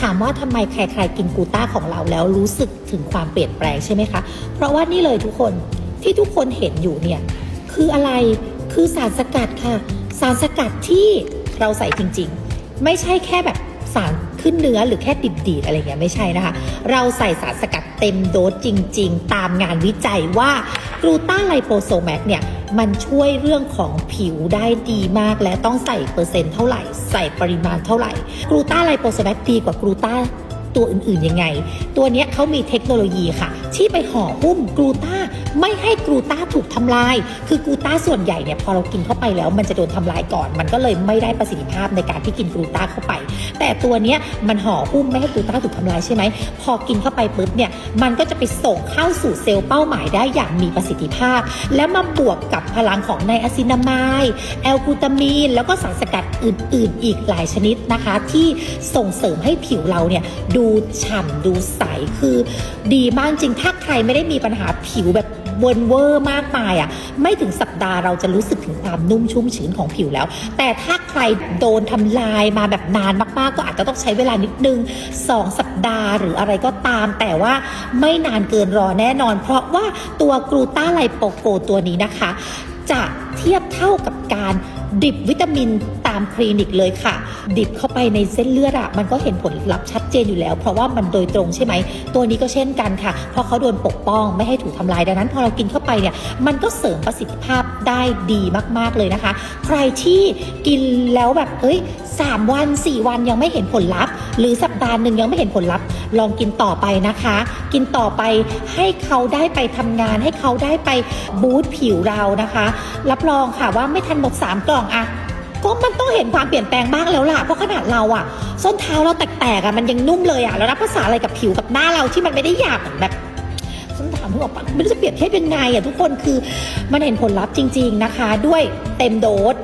ถามว่าทำไมใครๆกินกูต้าของเราแล้วรู้สึกถึงความเปลี่ยนแปลงใช่ไหมคะ เพราะว่านี่เลยทุกคนที่ทุกคนเห็นอยู่เนี่ยคืออะไรคือสารสกัดค่ะ สารสกัดที่เราใส่จริงๆ ไม่ใช่แค่แบบสารขึ้นเนื้อหรือแค่ดิบดีอะไรเงี้ยไม่ใช่นะคะ เราใส่สารสกัดเต็มโดสจริง ๆ ตามงานวิจัยว่า กลูต้าไลโปโซแมกเนี่ยมันช่วยเรื่องของผิวได้ดีมาก และต้องใส่เปอร์เซ็นต์เท่าไหร่ ใส่ปริมาณเท่าไหร่ กลูต้าไลโปโซแมกดีกว่ากลูต้าตัวอื่นๆยังไง ตัวนี้เขามีเทคโนโลยีค่ะ ที่ไปห่อหุ้มกลูตาไม่ให้กลูตาถูกทำลาย คือกลูตาส่วนใหญ่เนี่ยพอเรากินเข้าไปแล้ว มันจะโดนทำลายก่อน มันก็เลยไม่ได้ประสิทธิภาพในการที่กินกลูตาเข้าไป แต่ตัวเนี้ยมันห่อหุ้มไม่ให้กลูตาถูกทำลายใช่ไหมพอกินเข้าไปปุ๊บเนี่ยมันก็จะไปส่งเข้าสู่เซลล์เป้าหมายได้อย่างมีประสิทธิภาพ แล้วมาบวกกับพลังของไนอะซินามายแอลกูตามีน แล้วก็สารสกัดอื่น ๆ อีกหลายชนิดนะคะ ที่ส่งเสริมให้ผิวเราเนี่ยดูฉ่ำดูใสคือดีมากจริงถ้าใครไม่ได้มีปัญหาผิวแบบเวิร์นเวอร์มากมายอะ ไม่ถึงสัปดาห์เราจะรู้สึกถึงความนุ่มชุ่มชื้นของผิวแล้ว แต่ถ้าใครโดนทำลายมาแบบนานมากๆ ก็อาจจะต้องใช้เวลานิดนึง 2 สัปดาห์หรืออะไรก็ตาม แต่ว่าไม่นานเกินรอแน่นอน เพราะว่าตัวกลูต้าไลโปโกตัวนี้นะคะ จะเทียบเท่ากับการ ดิบวิตามินตามคลินิกเลยค่ะ ดิบเข้าไปในเส้นเลือดอะมันก็เห็นผลลัพธ์ชัดเจนอยู่แล้ว เพราะว่ามันโดยตรงใช่ไหม ตัวนี้ก็เช่นกันค่ะ เพราะเขาโดนปกป้องไม่ให้ถูกทำลายดังนั้น พอเรากินเข้าไปเนี่ยมันก็เสริมประสิทธิภาพได้ดีมากๆเลยนะคะ ใครที่กินแล้วแบบเอ้ยสามวัน4วันยังไม่เห็นผลลัพธ์ หรือสัปดาห์หนึ่งยังไม่เห็นผลลัพธ์ ลองกินต่อไปนะคะ กินต่อไปให้เขาได้ไปทำงานให้เขาได้ไปบูสต์ผิวเรานะคะ รับรองค่ะว่าไม่ทันหมดสามกล่องอะก็มันต้องเห็นความเปลี่ยนแปลงบ้างแล้วล่ะเพราะขนาดเราอะส้นเท้าเราแตกๆอะมันยังนุ่มเลยอะแล้วรับภาษาอะไรกับผิวกับหน้าเราที่มันไม่ได้หยาบแบบฉันถามพี่บอกปะไม่รู้จะเปรียบเทียบยังไงอะทุกคนคือมันเห็นผลลัพธ์จริง ๆนะคะ ด้วยเต็มโดส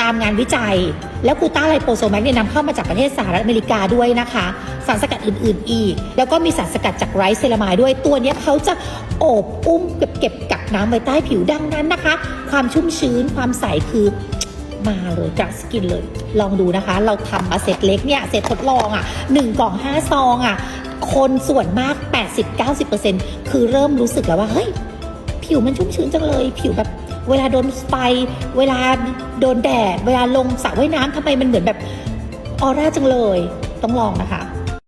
ตามงานวิจัย แล้วกูต้าไลโปโซแมกเนี่ยนำเข้ามาจากประเทศสหรัฐอเมริกาด้วยนะคะ สารสกัดอื่น ๆ อีก แล้วก็มีสารสกัดจากไรซ์เซรามายด้วยตัวนี้เขาจะโอบอุ้มเก็บเก็บกักน้ำไว้ใต้ผิวดังนั้นนะคะ ความชุ่มชื้นความใสคือ มาเลยจากสกินเลย ลองดูนะคะ เราทำมาเสร็จเล็กเนี่ยเสร็จทดลองอะ1กล่อง5ซองอะ คนส่วนมาก 80-90%คือเริ่มรู้สึกแล้วว่า เฮ้ย ผิวมันชุ่มชื้นจังเลย ผิวแบบเวลาโดนไฟ เวลาโดนแดด เวลาลงสระว่ายน้ำทำไมมันเหมือนแบบออร่าจังเลย ต้องลองนะคะ